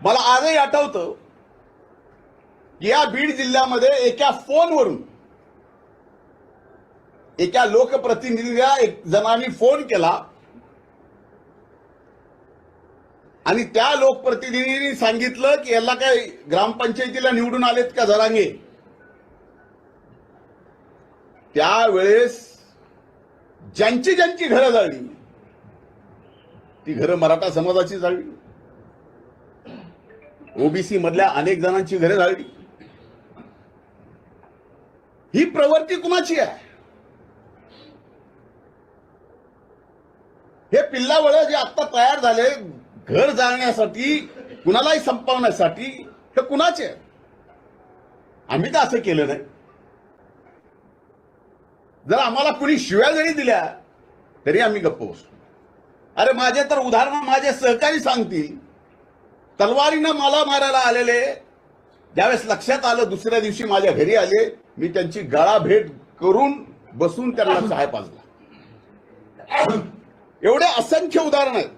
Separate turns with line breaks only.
मला आजही आठवतं या बीड जिल्ह्यामध्ये एका फोनवरून एका लोकप्रतिनिधीला एक जणांनी फोन केला. आणि त्या लोकप्रतिनिधींनी सांगितलं की याला काय ग्रामपंचायतीला निवडून आलेत का जरांगे? त्यावेळेस ज्यांची ज्यांची घरं जाळली ती घरं मराठा समाजाची जाळली. ओबीसी मधल्या अनेक जणांची घरे झाली. ही प्रवृत्ती कुणाची आहे? हे पिल्लावळ जे आता तयार झाले घर जाळण्यासाठी कुणालाही संपवण्यासाठी हे कुणाचे आहे? आम्ही तर असं केलं नाही. जर आम्हाला कुणी शिव्या जरी दिल्या तरी आम्ही गप्प बसतो. अरे माझे तर उदाहरण माझे सहकारी सांगतील तलवारीनं मला मारायला आलेले. ज्यावेळेस लक्षात आलं दुसऱ्या दिवशी माझ्या घरी आले मी त्यांची गळा भेट करून बसून त्यांना सहाय पाजला एवढे असंख्य उदाहरण आहेत.